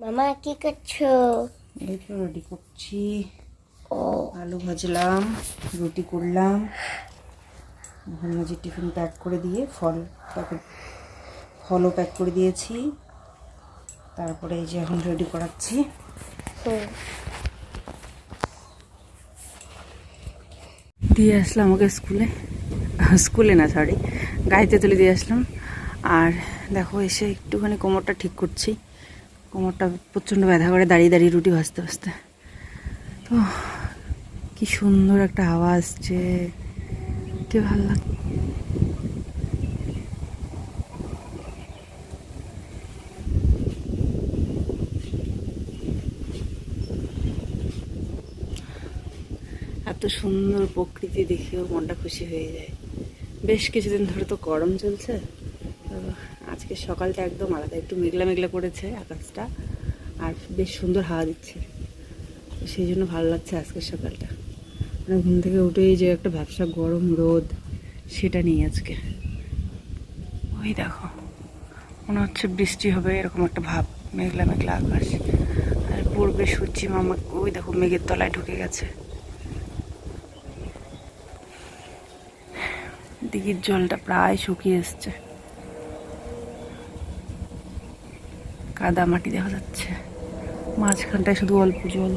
মামা কি করছ? এই তো রেডি করছি। ও। আলু ভাজলাম রুটি করলাম। এখন মাঝে টিফিন প্যাক করে দিয়ে ফল প্যাকেট ফলও প্যাক করে দিয়েছি। তারপরে এই যে এখন রেডি করাচ্ছি। দিয়ে আসলাম আমাকে স্কুলে। স্কুলে না সরি গাড়িতে তুলে দিয়ে আসলাম। আর দেখো এসে একটুখানি কোমরটা ঠিক করছি। কোমরটা প্রচণ্ড ব্যথা করে, দাঁড়িয়ে দাঁড়িয়ে রুটি ভাজতে ভাজতে। তো কি সুন্দর একটা হাওয়া আসছে। কি ভালো লাগ এত সুন্দর প্রকৃতি দেখেও মনটা খুশি হয়ে যায়। বেশ কিছুদিন ধরে তো গরম চলছে। তো আজকে সকালটা একদম আলাদা, একটু মেঘলা মেঘলা করেছে আকাশটা, আর বেশ সুন্দর হাওয়া দিচ্ছে। সেই জন্য ভালো লাগছে আজকের সকালটা। মানে ঘুম থেকে উঠেই যে একটা ব্যবসা গরম রোদ, সেটা নেই আজকে। ওই দেখো, মনে হচ্ছে বৃষ্টি হবে, এরকম একটা ভাব, মেঘলা মেঘলা আকাশ। আর পূর্বে সূর্যি মামা, ওই দেখো মেঘের তলায় ঢুকে গেছে। দিঘির জলটা প্রায় শুকিয়ে এসছে। কাদা মাটি দেখা যাচ্ছে। মাঝখানটায় শুধু অল্প জল।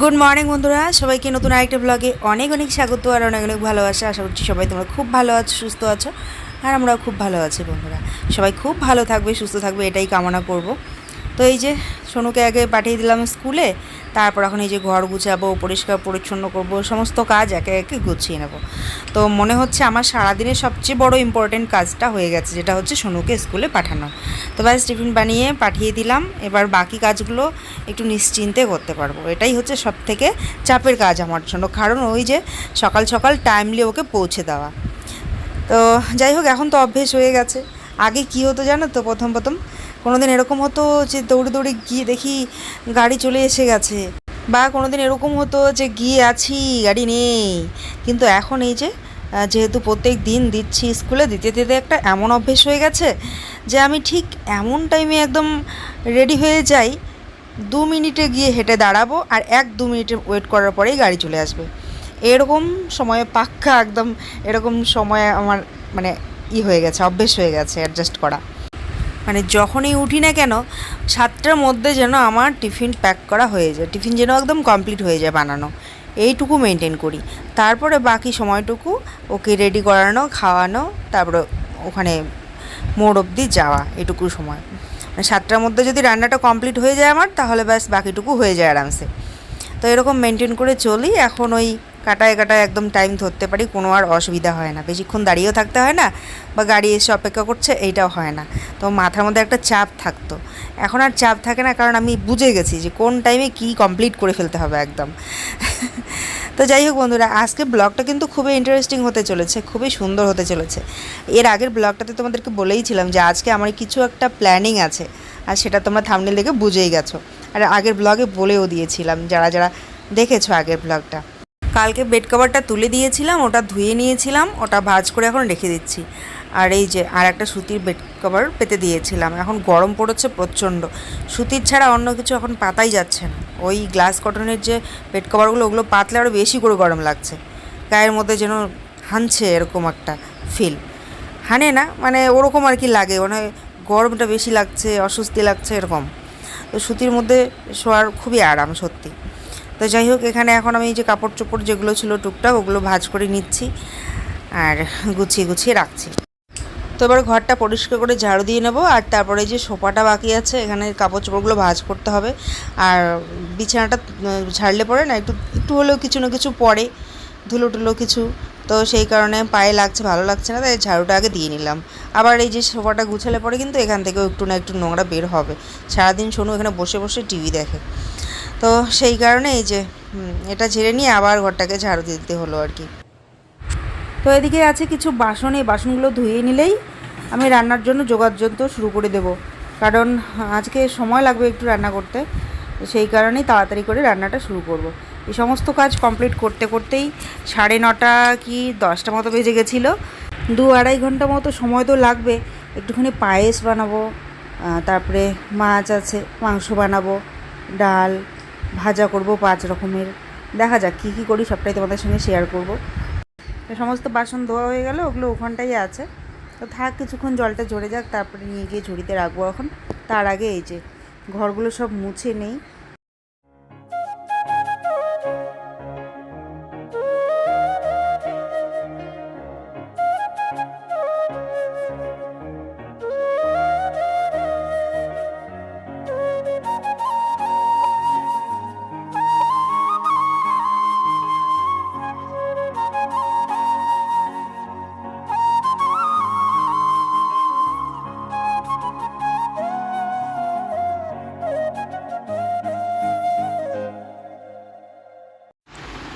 গুড মর্নিং বন্ধুরা। সবাইকে নতুন আরেকটা ব্লগে অনেক অনেক স্বাগত আর অনেক অনেক ভালোবাসা। আশা করছি সবাই তোমরা খুব ভালো আছো, সুস্থ আছো। আর আমরাও খুব ভালো আছি, বন্ধুরা। সবাই খুব ভালো থাকবে, সুস্থ থাকবে, এটাই কামনা করব। তো এই যে সোনুকে আগে পাঠিয়ে দিলাম স্কুলে, তারপর এখন এই যে ঘর গুছাবো, পরিষ্কার পরিচ্ছন্ন করব, সমস্ত কাজ একে একে গুছিয়ে নেব। তো মনে হচ্ছে আমার সারাদিনের সবচেয়ে বড় ইম্পর্টেন্ট কাজটা হয়ে গেছে, যেটা হচ্ছে সোনুকে স্কুলে পাঠানো। তো ব্যাস, টিফিন বানিয়ে পাঠিয়ে দিলাম, এবার বাকি কাজগুলো একটু নিশ্চিন্তে করতে পারব। এটাই হচ্ছে সব থেকে চাপের কাজ আমার জন্য, কারণ ওই যে সকাল সকাল টাইমলি ওকে পৌঁছে দেওয়া। তো যাই হোক, এখন তো অভ্যেস হয়ে গেছে। আগে কি হতো জানো তো, প্রথম প্রথম কোনো দিন এরকম হতো যে দৌড়ে দৌড়ে গিয়ে দেখি গাড়ি চলে এসে গেছে, বা কোনো দিন এরকম হতো যে গিয়ে আছি, গাড়ি নেই। কিন্তু এখন এই যে যেহেতু প্রত্যেক দিন দিচ্ছি স্কুলে, দিতে দিতে একটা এমন অভ্যেস হয়ে গেছে যে আমি ঠিক এমন টাইমে একদম রেডি হয়ে যাই, দু মিনিটে গিয়ে হেঁটে দাঁড়াবো আর এক, দু মিনিটে ওয়েট করার পরেই গাড়ি চলে আসবে। এরকম সময়ে পাক্কা একদম এরকম সময়ে আমার মানে ই হয়ে গেছে, অভ্যেস হয়ে গেছে অ্যাডজাস্ট করা। মানে যখনই উঠি না কেন, সাতটার মধ্যে যেন আমার টিফিন প্যাক করা হয়ে যায়। টিফিন যেন একদম কমপ্লিট হয়ে যায় বানানো। এইটুকু মেনটেন করি। তারপরে বাকি সময়টুকু ওকে রেডি করানো, খাওয়ানো, তারপরে ওখানে মোড় অবধি যাওয়া, এটুকু সময়। মানে সাতটার মধ্যে যদি রান্নাটা কমপ্লিট হয়ে যায় আমার, তাহলে ব্যাস বাকিটুকু হয়ে যায় আরামসে। তো এরকম মেনটেন করে চলি। এখন ওই কাটায় কাটায় একদম টাইম ধরতে পারি, কোনো আর অসুবিধা হয় না। বেশিক্ষণ দাঁড়িয়েও থাকতে হয় না বা গাড়ি এসে অপেক্ষা করছে, এইটাও হয় না। তো মাথার মধ্যে একটা চাপ থাকতো। এখন আর চাপ থাকে না, কারণ আমি বুঝে গেছি যে কোন টাইমে কি কমপ্লিট করে ফেলতে হবে একদম। তো যাই হোক বন্ধুরা আজকে ব্লগটা কিন্তু খুবই ইন্টারেস্টিং হতে চলেছে, খুবই সুন্দর হতে চলেছে। এর আগের ব্লগটাতে তোমাদেরকে বলেইছিলাম যে আজকে আমার কিছু একটা প্ল্যানিং আছে, আর সেটা তোমরা থামনেল দেখে বুঝেই গেছো। আর আগের ব্লগে বলেও দিয়েছিলাম, যারা যারা দেখেছ আগের ব্লগটা কালকে বেড কভারটা তুলে দিয়েছিলাম, ওটা ধুয়ে নিয়েছিলাম, ওটা ভাজ করে এখন রেখে দিচ্ছি। আর এই যে আর একটা সুতির বেড কভার পেতে দিয়েছিলাম, এখন গরম পড়েছে প্রচণ্ড। সুতির ছাড়া অন্য কিছু এখন পাতাই যাচ্ছে না। ওই গ্লাস কটনের যে বেড কভারগুলো ওগুলো পাতলে আরও বেশি করে গরম লাগছে। গায়ের মধ্যে যেন হানছে এরকম একটা ফিল হানে না মানে ওরকম আর কি লাগে মানে গরমটা বেশি লাগছে, অস্বস্তি লাগছে, এরকম। তো সুতির মধ্যে শোয়ার খুবই আরাম, সত্যি। তো যাই হোক, এখানে এখন আমি এই যে কাপড় চোপড় যেগুলো ছিল টুকটাক, ওগুলো ভাজ করে নিচ্ছি আর গুছিয়ে গুছিয়ে রাখছি। তো এবার ঘরটা পরিষ্কার করে ঝাড়ু দিয়ে নেব, আর তারপরে যে সোফাটা বাকি আছে, এখানে কাপড় চোপড়গুলো ভাজ করতে হবে। আর বিছানাটা ঝাড়লে পরে না, একটু একটু হলেও কিছু না কিছু পরে, ধুলো টুলো কিছু। তো সেই কারণে পায়ে লাগছে, ভালো লাগছে না, তাই ঝাড়ুটা আগে দিয়ে নিলাম। আবার এই যে সোফাটা গুছালে পরে কিন্তু এখান থেকেও একটু না একটু নোংরা বের হবে। সারাদিন শোনো এখানে বসে বসে টিভি দেখে। তো সেই কারণে এই যে এটা ঝেড়ে নিয়ে আবার ঘরটাকে ঝাড়ু দিতে হলো আর কি। তো এদিকে আছে কিছু বাসন, এই বাসনগুলো ধুয়ে নিলেই আমি রান্নার জন্য যোগাযোগ শুরু করে দেব। কারণ আজকে সময় লাগবে একটু রান্না করতে, তো সেই কারণেই তাড়াতাড়ি করে রান্নাটা শুরু করব। এই সমস্ত কাজ কমপ্লিট করতে করতেই সাড়ে নটা কি দশটা মতো বেজে গেছিল। দু আড়াই ঘণ্টা মতো সময় তো লাগবে। একটুখানি পায়েস বানাবো তারপরে মাছ আছে, মাংস বানাবো, ডাল ভাজা করব, পাঁচ রকমের। দেখা যাক কী কী করি, সবটাই তোমাদের সঙ্গে শেয়ার করব। সমস্ত বাসন ধোয়া হয়ে গেল, ওগুলো ওখানটাই আছে। তো থাক, কিছুক্ষণ জলটা ঝরে যাক, তারপরে নিয়ে গিয়ে ঝুড়িতে রাখব এখন। তার আগে এই যে, ঘরগুলো সব মুছে নেই।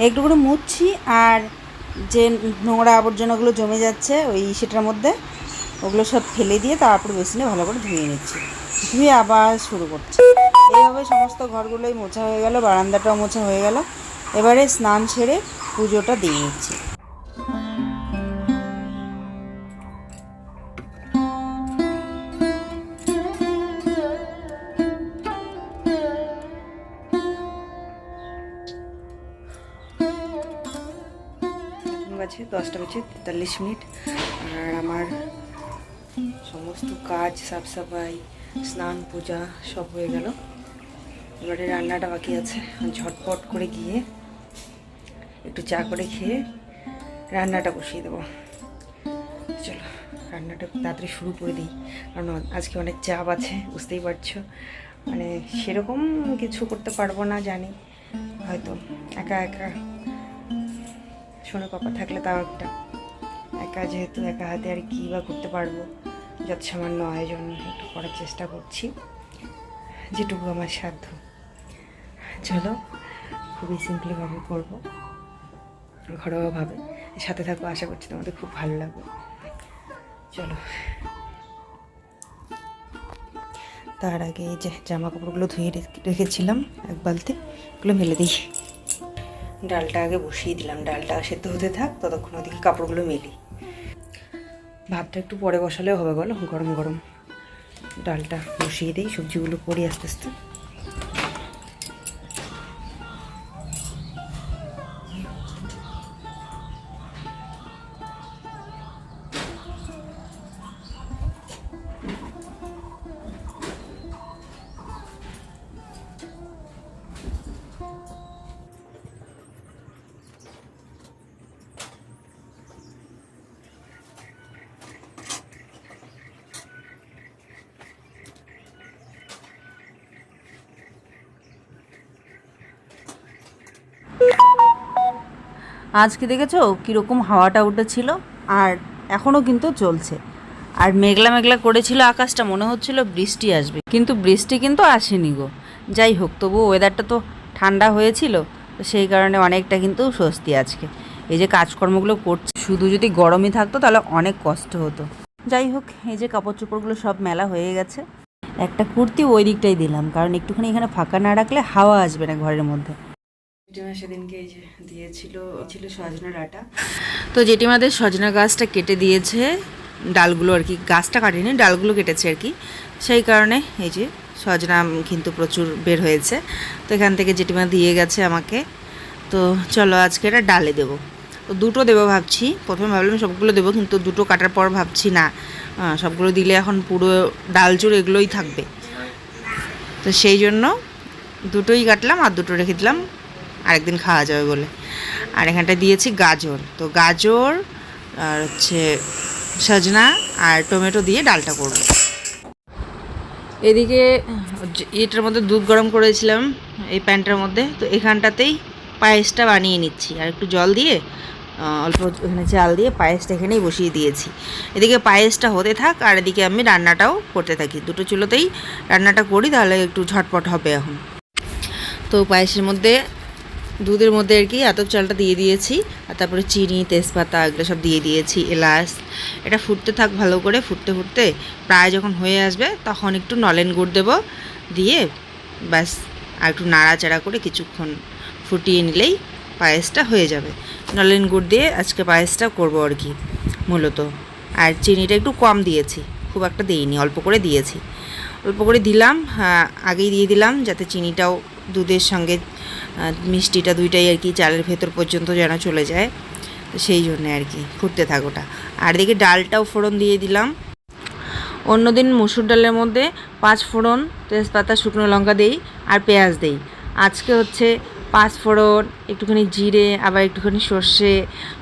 একটু করে মুছছি আর যে নোংরা আবর্জনাগুলো জমে যাচ্ছে ওই সেটার মধ্যে ওগুলো সব ফেলে দিয়ে তারপর বেসিনে ভালো করে ধুয়ে নিচ্ছি। ধুয়ে আবার শুরু করছি। এইভাবে সমস্ত ঘরগুলোই মোছা হয়ে গেল, বারান্দাটাও মোছা হয়ে গেল। এবারে স্নান সেরে পুজোটা দিয়ে নিচ্ছি বাজে, দশটা বাজে, তেতাল্লিশ মিনিট। আর আমার সমস্ত কাজ, সাফ সাফাই, স্নান, পূজা সব হয়ে গেল। এবারে রান্নাটা বাকি আছে। ঝটপট করে গিয়ে একটু চা করে খেয়ে রান্নাটা বসিয়ে দেবো। চলো, রান্নাটা তাড়াতাড়ি শুরু করে দিই। কারণ আজকে অনেক চাপ আছে, বুঝতেই পারছ। মানে সেরকম কিছু করতে পারব না জানি। হয়তো একা একা শোনো পাপা থাকলে তাও একটা। একা যেহেতু একা হাতে আর কী বা করতে পারব? যত সামান্য আয়োজন একটু করার চেষ্টা করছি। যেটুকু আমার সাধ্য। চলো, খুবই সিম্পলিভাবে করব। ঘরোয়াভাবে সাথে থাকব আশা করছি তোমাদের খুব ভালো লাগবে। চলো। তার আগে যে জামা কাপড়গুলো ধুয়ে রেখে- রেখেছিলাম এক বালতি ওগুলো মেলে দিই। ডালটা আগে বসিয়ে দিলাম। ডালটা সেদ্ধ হতে থাক, ততক্ষণ ওদিকে কাপড়গুলো মেলি। ভাতটা একটু পরে বসালেও হবে বলো, গরম গরম। ডালটা বসিয়ে দিই, সবজিগুলো পরি আস্তে আস্তে। আজকে দেখেছ কীরকম হাওয়াটা উঠেছিল? আর এখনও কিন্তু চলছে। আর মেঘলা মেঘলা করেছিল আকাশটা, মনে হচ্ছিল বৃষ্টি আসবে। কিন্তু বৃষ্টি কিন্তু আসেনি গো। যাই হোক, তবু ওয়েদারটা তো ঠান্ডা হয়েছিল সেই কারণে অনেকটা কিন্তু স্বস্তি আজকে। এই যে কাজকর্মগুলো করছে, শুধু যদি গরমই থাকতো তাহলে অনেক কষ্ট হতো। যাই হোক, এই যে কাপড় চোপড়গুলো সব মেলা হয়ে গেছে। একটা কুর্তি ওই দিকটাই দিলাম, কারণ একটুখানি এখানে ফাঁকা না রাখলে হাওয়া আসবে না ঘরের মধ্যে। সজনা তো জেঠিমাদের সজনা গাছটা কেটে দিয়েছে, ডালগুলো আর কি, গাছটা কাটেনি, ডালগুলো কেটেছে আর কি। সেই কারণে এই যে সজনা কিন্তু প্রচুর বের হয়েছে। তো এখান থেকে জেঠিমা দিয়ে গেছে আমাকে। তো চলো আজকে এটা ডালে দেবো। তো দুটো দেবো ভাবছি। প্রথমে ভাবলাম সবগুলো দেবো, কিন্তু দুটো কাটার পর ভাবছি না। সবগুলো দিলে এখন পুরো ডাল চুর এগুলোই থাকবে। তো সেই জন্য দুটোই কাটলাম আর দুটো রেখে দিলাম। আরেকদিন খাওয়া যাবে বলে। আর এখানটা দিয়েছি গাজর। তো গাজর আর হচ্ছে সজনা আর টমেটো দিয়ে ডালটা করব। এদিকে এটার মধ্যে দুধ গরম করেছিলাম এই প্যানটার মধ্যে। তো এখানটাতেই পায়েসটা বানিয়ে নিচ্ছি। আর একটু জল দিয়ে অল্প এখানে চাল দিয়ে পায়েসটা এখানেই বসিয়ে দিয়েছি। এদিকে পায়েসটা হতে থাক আর এদিকে আমি রান্নাটাও করতে থাকি। দুটো চুলোতেই রান্নাটা করি, তাহলে একটু ঝটপট হবে এখন। তো পায়েসের মধ্যে দুধের মধ্যে আর কি আতপ চালটা দিয়ে দিয়েছি আর তারপরে চিনি তেজপাতা এগুলো সব দিয়ে দিয়েছি এলাচ। এটা ফুটতে থাক ভালো করে ফুটতে ফুটতে প্রায় যখন হয়ে আসবে তখন একটু নলেন গুড় দেবো দিয়ে ব্যাস আর একটু নাড়াচাড়া করে কিছুক্ষণ ফুটিয়ে নিলেই পায়েসটা হয়ে যাবে। নলেন গুড় দিয়ে আজকে পায়েসটা করব আর কি মূলত। আর চিনিটা একটু কম দিয়েছি খুব একটা দিইনি অল্প করে দিয়েছি। অল্প করে দিলাম হ্যাঁ, আগেই দিয়ে দিলাম যাতে চিনিটাও দুধের সঙ্গে মিষ্টিটা দুইটাই আর কি চালের ভেতর পর্যন্ত যেন চলে যায়। সেই জন্যে আর কি ফুটতে থাকোটা। আর এদিকে ডালটাও ফোড়ন দিয়ে দিলাম। অন্যদিন মুসুর ডালের মধ্যে পাঁচ ফোড়ন, তেজপাতা, শুকনো লঙ্কা দেই আর পেঁয়াজ দেই। আজকে হচ্ছে পাঁচ ফোড়ন একটুখানি জিরে, আবার একটুখানি সর্ষে,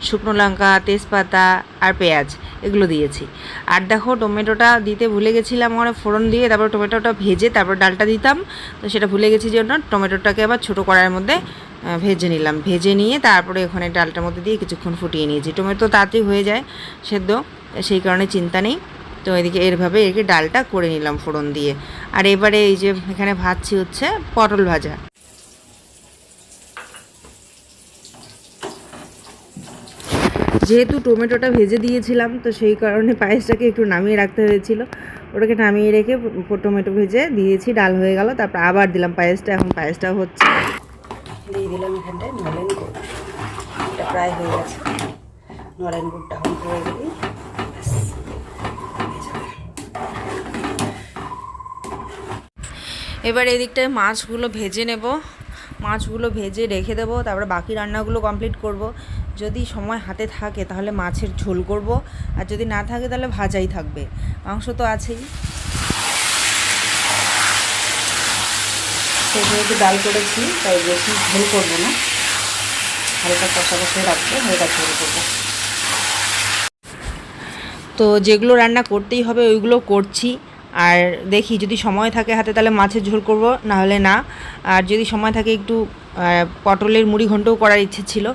শুকনো লঙ্কা, তেজপাতা আর পেঁয়াজ, এগুলো দিয়েছি। আর দেখো, টমেটোটা দিতে ভুলে গেছিলাম ওখানে ফোড়ন দিয়ে তারপর টমেটোটা ভেজে তারপর ডালটা দিতাম। তো সেটা ভুলে গেছি জন্য টমেটোটাকে আবার ছোটো কড়াইয়ের মধ্যে ভেজে নিলাম। ভেজে নিয়ে তারপরে ওখানে ডালটার মধ্যে দিয়ে কিছুক্ষণ ফুটিয়ে নিয়েছি। টমেটো তাড়াতাড়ি হয়ে যায় সেদ্ধ, সেই কারণে চিন্তা নেই। তো এদিকে এরভাবে এদিকে ডালটা করে নিলাম ফোড়ন দিয়ে। আর এবারে এই যে এখানে ভাজছি হচ্ছে পটল ভাজা। যেহেতু টমেটোটা ভেজে দিয়েছিলাম তো সেই কারণে পায়েসটাকে একটু নামিয়ে রাখতে হয়েছিল। ওটাকে নামিয়ে রেখে টমেটো ভেজে দিয়েছি ডাল হয়ে গেল তারপর আবার দিলাম পায়েসটা এখন পায়েসটাও হচ্ছে। দিয়ে দিলাম এখানটায় নলেন গুড়। এটা প্রায় হয়ে গেছে। নলেন গুড়টা করে দিবি। হয়ে। এবার এদিকটায় মাছগুলো ভেজে নেব। মাছগুলো ভেজে রেখে দেবো তারপরে বাকি রান্নাগুলো কমপ্লিট করব। যদি সময় হাতে থাকে তাহলে মাছের ঝোল করব, আর যদি না থাকে তাহলে ভাজাই থাকবে। মাংস তো আছেই। যেহেতু ডাল করেছি, তাই বেশি ঝোল করব না। হালকা কষা কষে রাখব, হালকা ঝোল করব। তো যেগুলো রান্না করতেই হবে ওইগুলো করছি, আর দেখি যদি সময় থাকে হাতে তাহলে মাছের ঝোল করব না হলে না। আর যদি সময় থাকে একটু পটলের মুড়ি ঘন্টও করার ইচ্ছে ছিল,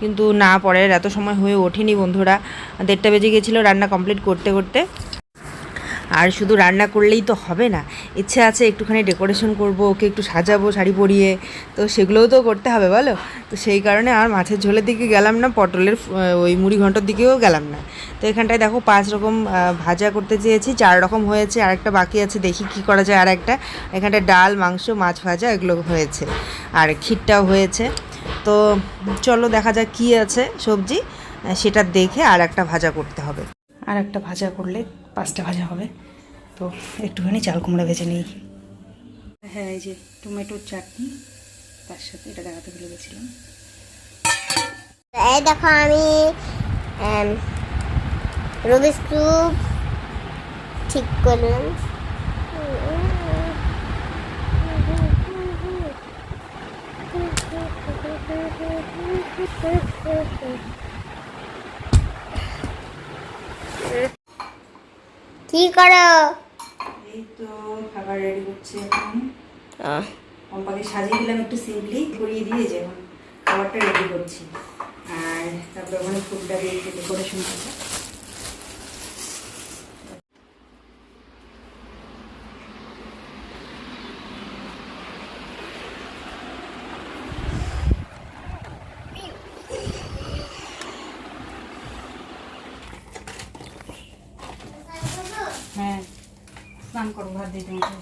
কিন্তু না পরের এত সময় হয়ে ওঠেনি বন্ধুরা। দেড়টা বেজে গেছিল রান্না কমপ্লিট করতে করতে। আর শুধু রান্না করলেই তো হবে না। ইচ্ছে আছে একটুখানি ডেকোরেশন করব, ওকে একটু সাজাবো শাড়ি পরিয়ে। তো সেগুলোও তো করতে হবে, বলো? তো সেই কারণে আর মাছের ঝোলের দিকে গেলাম না, পটলের ওই মুড়ি ঘন্টর দিকেও গেলাম না। তো এখানটায় দেখো পাঁচ রকম ভাজা করতে চেয়েছি, চার রকম হয়েছে আর একটা বাকি আছে, দেখি কি করা যায় আর একটা এখানটায় ডাল, মাংস, মাছ ভাজা, এগুলো হয়েছে। আর ক্ষীরটাও হয়েছে। তো চলো দেখা যাক কী আছে সবজি সেটা দেখে আর একটা ভাজা করতে হবে। আর একটা ভাজা করলে পাঁচটা ভাজা হবে। তো একটুখানি চাল কুমড়া ভেজে নিই। হ্যাঁ এই যে টমেটোর চাটনি তার সাথে এটা দেখাতে ভুলে গেছিলাম। এই দেখো আমি রুবিস কিউব ঠিক করলাম। কি করো? এই তো খাবার রেডি হচ্ছে এখন। পম্পাকে সাজিয়ে দিলাম একটু সিম্পলি করিয়ে দিয়ে যে এখন খাবারটা রেডি করছি। আর তারপরে ওখানে ফুলটা দিয়ে একটু ডেকোরেশন করব হ্যাঁ স্নান করো ভাত দিয়ে তোমাকে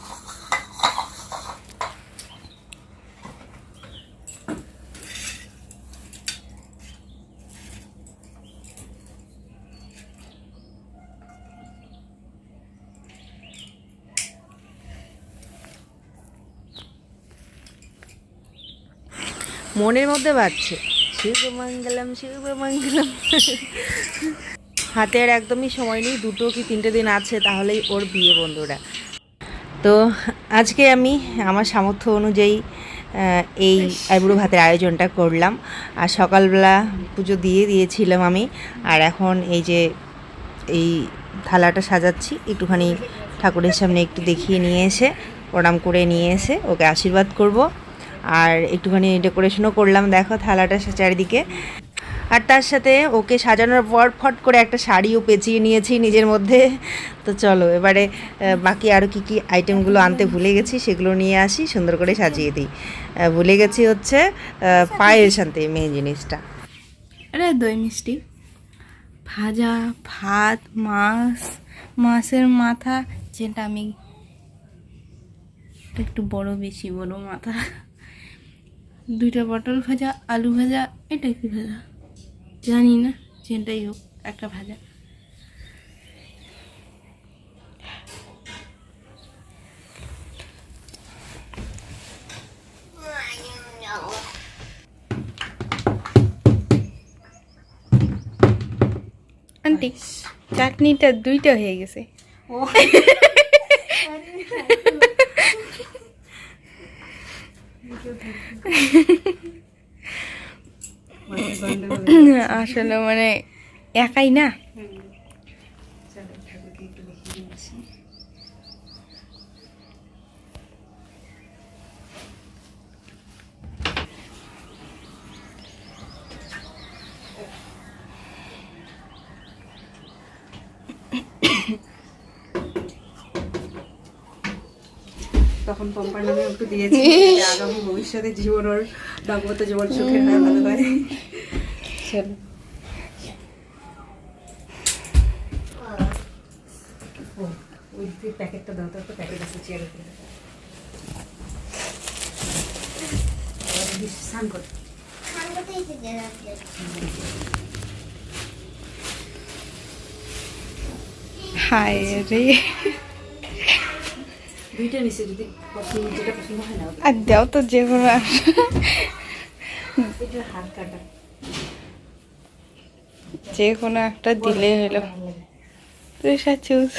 মনের মধ্যে বাজছে। শুভমঙ্গলম শুভমঙ্গলম। হাতে আর একদমই সময় নেই দুটো কি তিনটে দিন আছে তাহলেই ওর বিয়ে বন্ধুরা। তো আজকে আমি আমার সামর্থ্য অনুযায়ী এই আইবুড়ো ভাতের আয়োজনটা করলাম। আর সকালবেলা পুজো দিয়ে দিয়েছিলাম আমি। আর এখন এই যে এই থালাটা সাজাচ্ছি একটুখানি ঠাকুরের সামনে একটু দেখিয়ে নিয়ে এসে প্রণাম করে নিয়ে এসে ওকে আশীর্বাদ করব। আর একটুখানি ডেকোরেশনও করলাম, দেখো থালাটা চারিদিকে। আর তার সাথে ওকে সাজানোর পর ফট করে একটা শাড়িও পেঁচিয়ে নিয়েছি নিজের মধ্যে। তো চলো, এবারে বাকি আরও কী কী আইটেমগুলো আনতে ভুলে গেছি সেগুলো নিয়ে আসি, সুন্দর করে সাজিয়ে দিই। ভুলে গেছি হচ্ছে পায়েস আনতে মেন জিনিসটা। আরে দই মিষ্টি। ভাজা, ভাত, মাছ, মাছের মাথা, যেটা আমি একটু বড় বেশি বড় মাথা। দুইটা পটল ভাজা আলু ভাজা এটা কি ভাজা? জানি না যেটাই হোক একটা ভাজা। আন্টি চাটনিটা দুইটা হয়ে গেছে। আসলে মানে একাই না। চলো তখন পম্পার নামে একটু দিয়েছি আগামী ভবিষ্যতে জীবন ওর দাম্পত্য জীবন সুখের হয় ভালো হয়। চলো। স্নান। হায় রে। দুইটা নিচে যদি পছন্দ যেটা পছন্দ হয় না আর দাও তো যে কোনো এটা হাত কাটা। যে কোনো একটা দিলে হলো। তুই সাচুস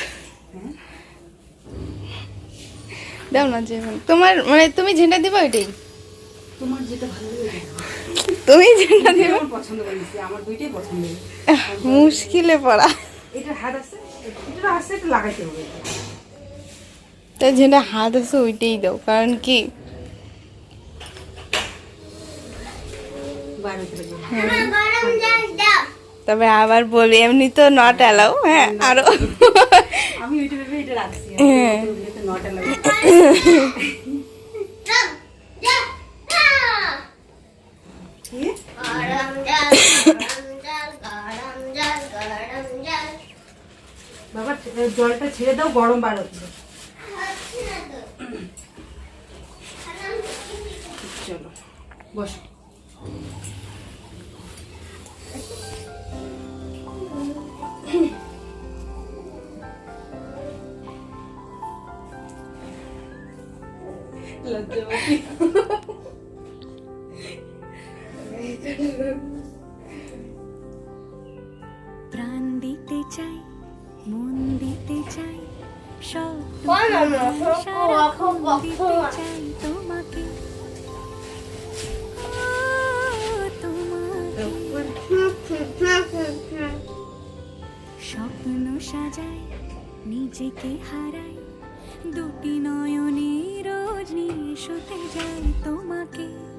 হ্যাঁ? দাও না যে তোমার মানে তুমি যেটা দিবা ওইটাই। তোমার যেটা ভালো লাগে তুমি যেটা দিবা? আমার পছন্দ করে আমার দুইটাই পছন্দ মুশকিলে পড়া। এটা হাত আছে এটা আছে এটা লাগাইতে হবে। তাই যেটা হাত আছে ওইটাই দাও কারণ কি? লাগবে তবে আবার বলি এমনি তো নট অ্যালাউ হ্যাঁ আরও। আমি এটা রাখছি। হ্যাঁ। নটা লাগে কি? বাবা জলটা ছেড়ে দাও গরম বার হচ্ছে। চলো বসো। লজ্জাবতী চাই মন দিতে চাই সব। চাই তোমাকে স্বপ্ন সাজাই নিজেকে হারাই দুটি নয়নে রোজ নিয়ে শুতে যাই তোমাকে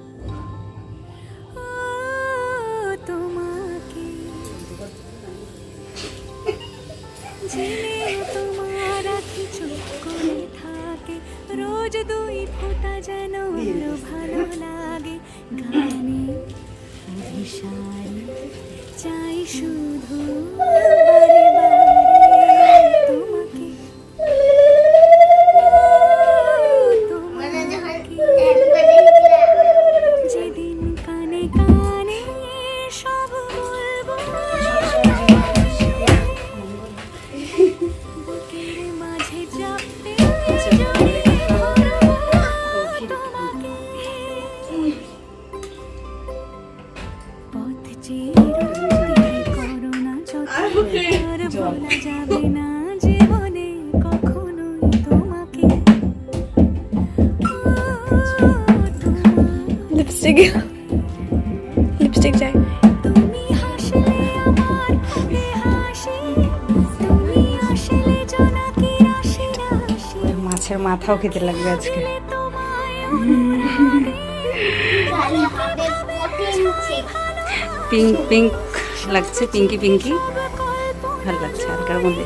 মাথাও খেতে লাগবে আজকে। পিঙ্ক পিঙ্ক লাগছে পিঙ্কি পিঙ্কি ভালো লাগছে, হালকার মধ্যে।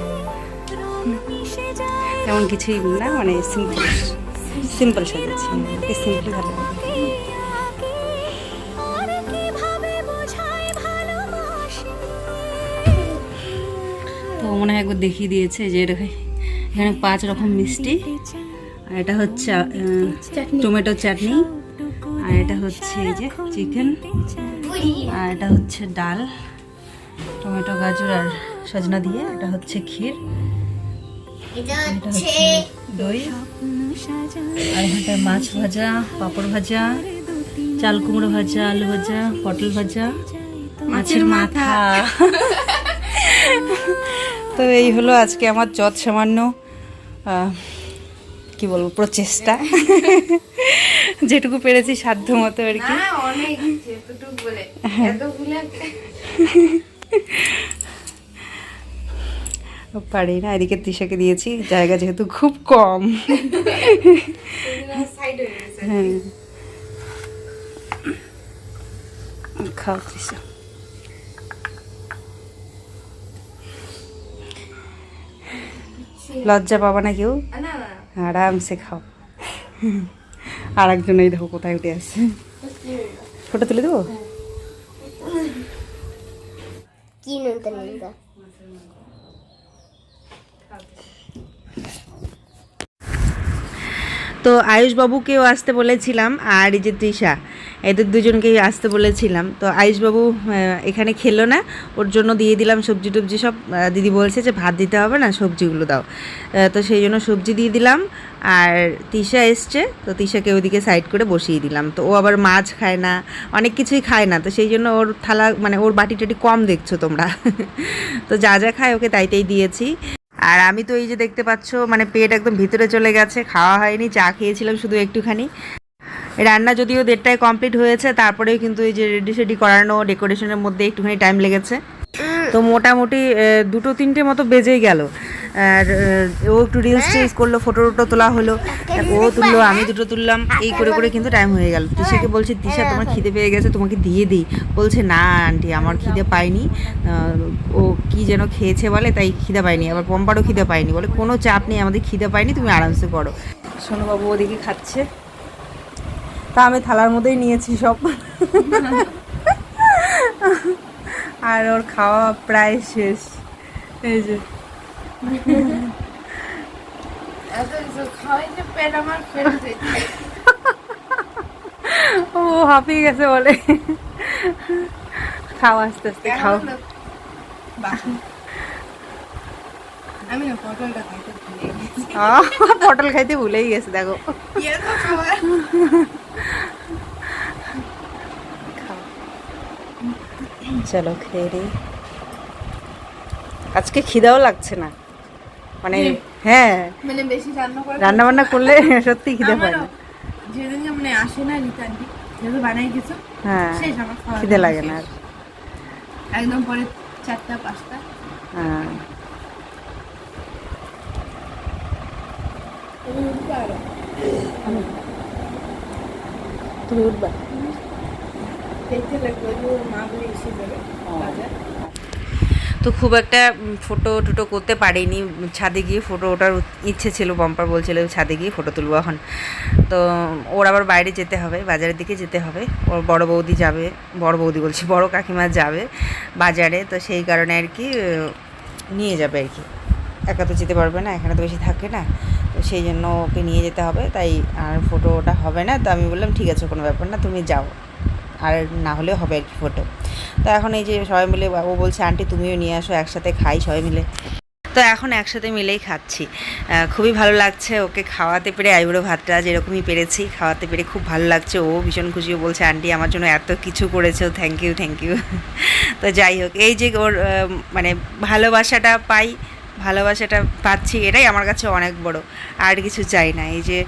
তেমন কিছুই না মানে সিম্পল সিম্পল সাজাচ্ছি সিম্পলি ভালো লাগে। আর তো মনে হয় একবার দেখিয়ে দিয়েছে যে এখানে পাঁচ রকম মিষ্টি। আর এটা হচ্ছে টমেটো চাটনি। আর এটা হচ্ছে এই যে চিকেন। আর এটা হচ্ছে ডাল, টমেটো, গাজর আর সজনা দিয়ে। এটা হচ্ছে ক্ষীর। দই। আর মাছ ভাজা, পাঁপড় ভাজা, চাল কুমড়ো ভাজা, আলু ভাজা, পটল ভাজা। মাছের মাথা। তো এই হলো আজকে আমার যত সামান্য কি বলব প্রচেষ্টা। যেটুকু পেরেছি সাধ্য মতো আর কি। এতগুলো পারি না এদিকে তিশাকে দিয়েছি জায়গা যেহেতু খুব কম। হ্যাঁ খাও তৃষা। লজ্জা পাবা না কেউ? আরামসে খাও। আর একজন এই দেখো কোথায় উঠে আসছে ফটো তুলে দেবো? কি নোনতা তো আয়ুষবাবুকেও আসতে বলেছিলাম আর এই যে তৃষা, এদের দুজনকেই আসতে বলেছিলাম। তো আয়ুষবাবু এখানে খেলো না, ওর জন্য দিয়ে দিলাম সবজি টবজি সব। দিদি বলছে যে ভাত দিতে হবে না, সবজিগুলো দাও। তো সেই জন্য সবজি দিয়ে দিলাম। আর তৃষা এসছে, তো তৃষাকে ওইদিকে সাইড করে বসিয়ে দিলাম। তো ও আবার মাছ খায় না, অনেক কিছুই খায় না। তো সেই জন্য ওর থালা মানে ওর বাটি টাটি কম দেখছ তোমরা। তো যা যা খায় ওকে তাইতেই দিয়েছি। আর আমি তো এই যে দেখতে পাচ্ছ মানে পেট একদম ভিতরে চলে গেছে, খাওয়া হয়নি, চা খেয়েছিলাম শুধু একটুখানি। রান্না যদিও দেড়টায় কমপ্লিট হয়েছে, তারপরেও কিন্তু এই যে রেডি সেডি করানো ডেকোরেশনের মধ্যে একটুখানি টাইম লেগেছে। তো মোটামুটি দুটো তিনটে মতো বেজেই গেল। আর ও একটু রিলস টিলস করল ফটো টোটো তোলা হলো। ও তুললো আমি দুটো তুললাম এই করে করে কিন্তু টাইম হয়ে গেল। তিশাকে বলছি তিশা তোমার খিদে পেয়ে গেছে তোমাকে দিয়ে দিই। বলছে না আন্টি আমার খিদে পাইনি। আহ, ও কি যেন খেয়েছে বলে তাই খিদে পাইনি। আবার পম্পারও খিদে পাইনি বলে কোনো চাপ নেই আমাদের খিদে পাইনি তুমি আরামসে করো। সোনুবাবু ওদিকে খাচ্ছে। তা আমি থালার মধ্যেই নিয়েছি সব। আর ওর খাওয়া প্রায় শেষ। এই যে। ও হাঁপিয়ে গেছে বলে। খাও আস্তে আস্তে খাও। আমি না পটলটা খাইতে ভুলে গেছি। পটল খাইতে ভুলেই গেছে দেখো এত খাবার খাও চলো খেয়ে আজকে খিদাও লাগছে না। মানে হ্যাঁ। মানে বেশি রান্না করে রান্না বান্না করলে সত্যি খিদে পায় না। যেদিনকে মানে আসে না রিতান্ডি যেহেতু বানাই কিছু হ্যাঁ শেষ আমার খাওয়া খিদে লাগে না আর। একদম পরে চারটা পাঁচটা। হ্যাঁ। তুমি উঠবা দেখতে লাগবে ওই যে ওর মা বলে এসে যাবে বাজার তো খুব একটা ফটো টুটো করতে পারিনি ছাদে গিয়ে ফটো ওঠার ইচ্ছে ছিল বম্পার বলছিল ছাদে গিয়ে ফটো তুলবো এখন। তো ওর আবার বাইরে যেতে হবে বাজারের দিকে যেতে হবে ওর বড় বৌদি যাবে বড় বৌদি বলছি বড় কাকিমা যাবে বাজারে তো সেই কারণে আর কি নিয়ে যাবে আর কি। একা তো যেতে পারবে না এখানে তো বেশি থাকে না তো সেই জন্য ওকে নিয়ে যেতে হবে তাই আর ফটো ওটা হবে না তো আমি বললাম ঠিক আছে কোনো ব্যাপার না তুমি যাও। আর না হলে হবে আর কি ফটো তো এখন এই যে সবাই মিলে ও বলছে, আন্টি তুমিও নিয়ে আসো, একসাথে খাই সবাই মিলে। তো এখন একসাথে মিলেই খাচ্ছি। খুবই ভালো লাগছে ওকে খাওয়াতে পেরে, আইবুড়ো ভাতটা যেরকমই পেরেছি, খাওয়াতে পেরে খুব ভালো লাগছে। ও ভীষণ খুশি বলছে, আন্টি আমার জন্য এত কিছু করেছ থ্যাংক ইউ থ্যাংক ইউ তো যাই হোক, এই যে ওর মানে ভালোবাসাটা পাই ভালোবাসাটা পাচ্ছি, এটাই আমার কাছে অনেক বড়। আর কিছু চাই না, এই যে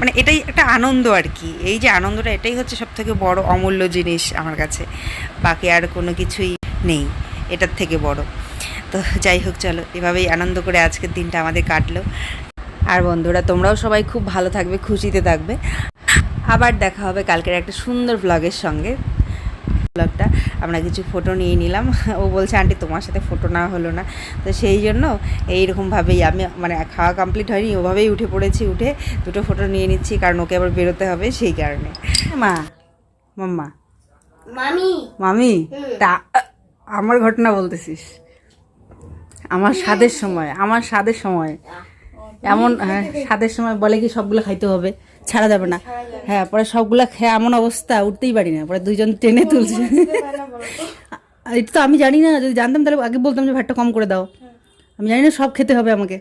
মানে এটাই একটা আনন্দ আর কি। এই যে আনন্দটা, এটাই হচ্ছে সব থেকে বড় অমূল্য জিনিস আমার কাছে। বাকি আর কোনো কিছুই নেই, এটার থেকে বড়। তো যাই হোক, চলো, এভাবেই আনন্দ করে আজকের দিনটা আমাদের কাটলো। আর বন্ধুরা, তোমরাও সবাই খুব ভালো থাকবে, খুশিতে থাকবে। আবার দেখা হবে কালকের একটা সুন্দর ব্লগের সঙ্গে। ব্লগটা আমরা কিছু ফটো নিয়ে নিলাম। ও বলছে আন্টি তোমার সাথে ফটো না হলো না। তো সেই জন্য এইরকমভাবেই আমি মানে খাওয়া কমপ্লিট হয়নি ওভাবেই উঠে পড়েছি উঠে দুটো ফটো নিয়ে নিচ্ছি কারণ ওকে আবার বেরোতে হবে সেই কারণে। মা। মাম্মা। মামি। মামি তা আমার ঘটনা বলতেছিস? আমার স্বাদের সময় আমার স্বাদের সময়। এমন হ্যাঁ স্বাদের সময় বলে কি সবগুলো খাইতে হবে? ছাড়া যাবে না। হ্যাঁ পরে সবগুলা খেয়ে এমন অবস্থা উঠতেই পারি না। পরে দুইজন টেনে তুলছে। এটা তো আমি জানি না যদি জানতাম তাহলে আগে বলতাম যে ভাতটা কম করে দাও। আমি জানি না সব খেতে হবে আমাকে।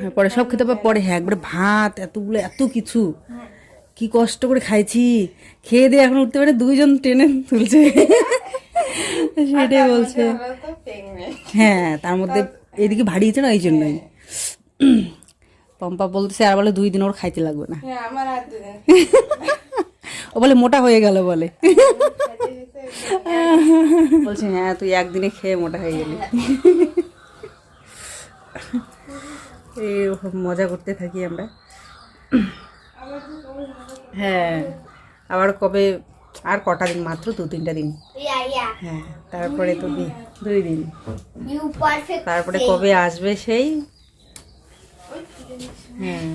হ্যাঁ পরে সব খেতে হবে পরে হ্যাঁ একবারে ভাত এতগুলো এত কিছু। কি কষ্ট করে খাইছি। খেয়ে দিয়ে এখন উঠতে পারে দুইজন টেনে তুলছে। সেটাই বলছে। হ্যাঁ তার মধ্যে এদিকে ভারিয়েছে না এই জন্যই পম্পা বলতেছে আর বলে দুই দিন ওর খাইতে লাগবে না। ও বলে মোটা হয়ে গেল বলে। বলছে হ্যাঁ তুই একদিনে খেয়ে মোটা হয়ে গেলি। এই মজা করতে থাকি আমরা। হ্যাঁ আবার কবে আর কটা দিন? মাত্র দু তিনটা দিন। হ্যাঁ তারপরে তো দুই দিন। তারপরে কবে আসবে সেই হ্যাঁ